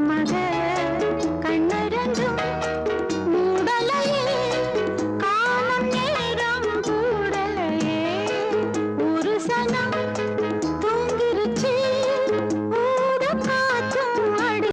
மகள்